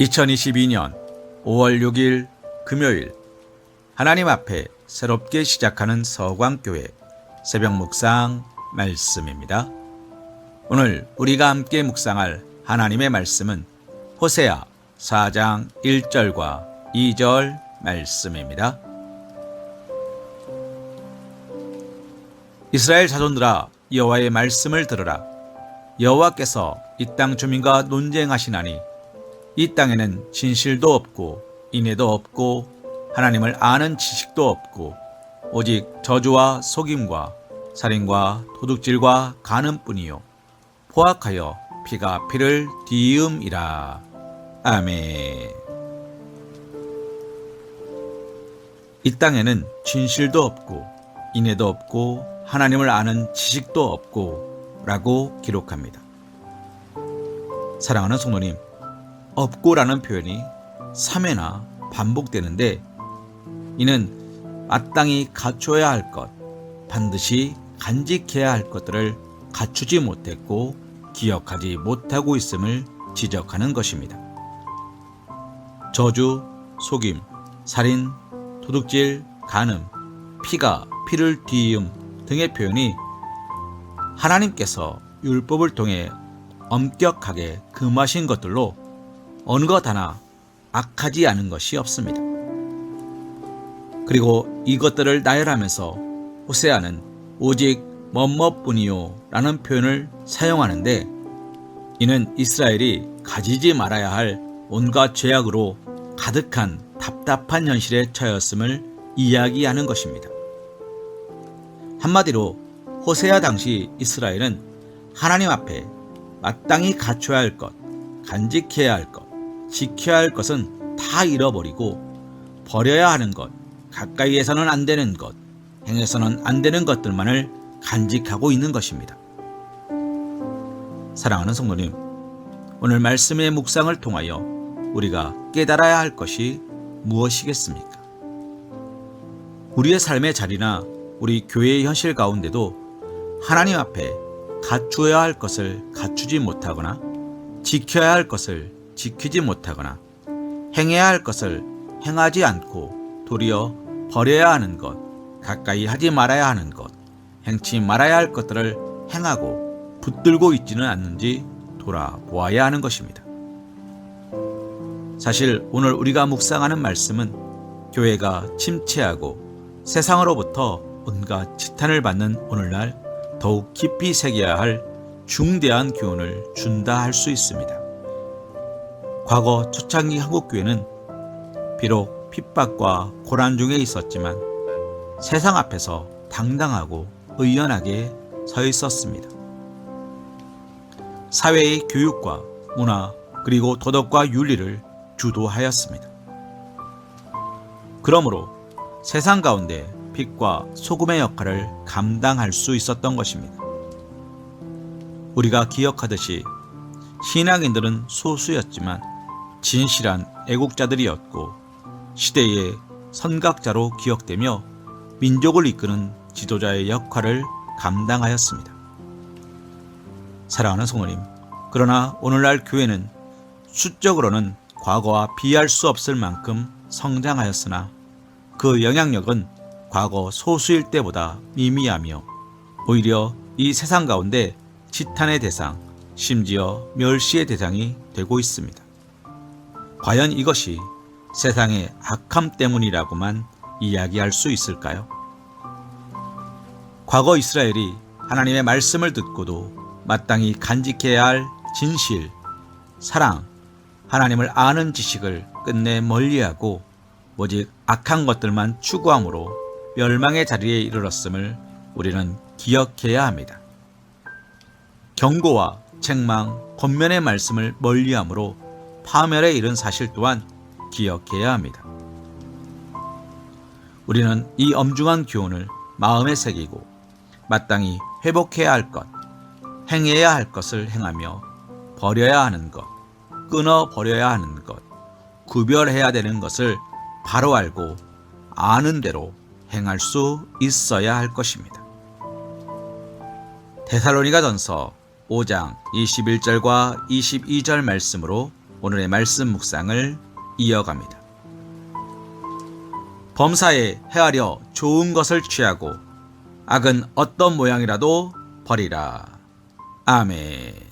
2022년 5월 6일 금요일 하나님 앞에 새롭게 시작하는 서광교회 새벽 묵상 말씀입니다. 오늘 우리가 함께 묵상할 하나님의 말씀은 호세아 4장 1절과 2절 말씀입니다. 이스라엘 자손들아 여호와의 말씀을 들으라 여호와께서 이 땅 주민과 논쟁하시나니 이 땅에는 진실도 없고 인애도 없고 하나님을 아는 지식도 없고 오직 저주와 속임과 살인과 도둑질과 간음뿐이요 포악하여 피가 피를 뒤음이라. 아멘. 이 땅에는 진실도 없고 인애도 없고 하나님을 아는 지식도 없고 라고 기록합니다. 사랑하는 성도님, 없고라는 표현이 3회나 반복되는데 이는 마땅히 갖춰야 할 것, 반드시 간직해야 할 것들을 갖추지 못했고 기억하지 못하고 있음을 지적하는 것입니다. 저주, 속임, 살인, 도둑질, 간음, 피가 피를 뒤이음 등의 표현이 하나님께서 율법을 통해 엄격하게 금하신 것들로 어느 것 하나 악하지 않은 것이 없습니다. 그리고 이것들을 나열하면서 호세아는 오직 뭐뭐뿐이요 라는 표현을 사용하는데 이는 이스라엘이 가지지 말아야 할 온갖 죄악으로 가득한 답답한 현실에 처했음을 이야기하는 것입니다. 한마디로 호세아 당시 이스라엘은 하나님 앞에 마땅히 갖춰야 할 것, 간직해야 할 것, 지켜야 할 것은 다 잃어버리고 버려야 하는 것, 가까이에서는 안 되는 것, 행해서는 안 되는 것들만을 간직하고 있는 것입니다. 사랑하는 성도님, 오늘 말씀의 묵상을 통하여 우리가 깨달아야 할 것이 무엇이겠습니까? 우리의 삶의 자리나 우리 교회의 현실 가운데도 하나님 앞에 갖추어야 할 것을 갖추지 못하거나 지켜야 할 것을 지키지 못하거나 행해야 할 것을 행하지 않고 도리어 버려야 하는 것, 가까이 하지 말아야 하는 것, 행치 말아야 할 것들을 행하고 붙들고 있지는 않는지 돌아보아야 하는 것입니다. 사실 오늘 우리가 묵상하는 말씀은 교회가 침체하고 세상으로부터 온갖 지탄을 받는 오늘날 더욱 깊이 새겨야 할 중대한 교훈을 준다 할 수 있습니다. 과거 초창기 한국교회는 비록 핍박과 고난 중에 있었지만 세상 앞에서 당당하고 의연하게 서 있었습니다. 사회의 교육과 문화 그리고 도덕과 윤리를 주도하였습니다. 그러므로 세상 가운데 빛과 소금의 역할을 감당할 수 있었던 것입니다. 우리가 기억하듯이 신앙인들은 소수였지만 진실한 애국자들이었고 시대의 선각자로 기억되며 민족을 이끄는 지도자의 역할을 감당하였습니다. 사랑하는 성모님, 그러나 오늘날 교회는 수적으로는 과거와 비할 수 없을 만큼 성장하였으나 그 영향력은 과거 소수일 때보다 미미하며 오히려 이 세상 가운데 지탄의 대상, 심지어 멸시의 대상이 되고 있습니다. 과연 이것이 세상의 악함 때문이라고만 이야기할 수 있을까요? 과거 이스라엘이 하나님의 말씀을 듣고도 마땅히 간직해야 할 진실, 사랑, 하나님을 아는 지식을 끝내 멀리하고 오직 악한 것들만 추구함으로 멸망의 자리에 이르렀음을 우리는 기억해야 합니다. 경고와 책망, 권면의 말씀을 멀리함으로 파멸에 이른 사실 또한 기억해야 합니다. 우리는 이 엄중한 교훈을 마음에 새기고 마땅히 회복해야 할 것, 행해야 할 것을 행하며 버려야 하는 것, 끊어 버려야 하는 것, 구별해야 되는 것을 바로 알고 아는 대로 행할 수 있어야 할 것입니다. 데살로니가 전서 5장 21절과 22절 말씀으로 오늘의 말씀 묵상을 이어갑니다. 범사에 헤아려 좋은 것을 취하고 악은 어떤 모양이라도 버리라. 아멘.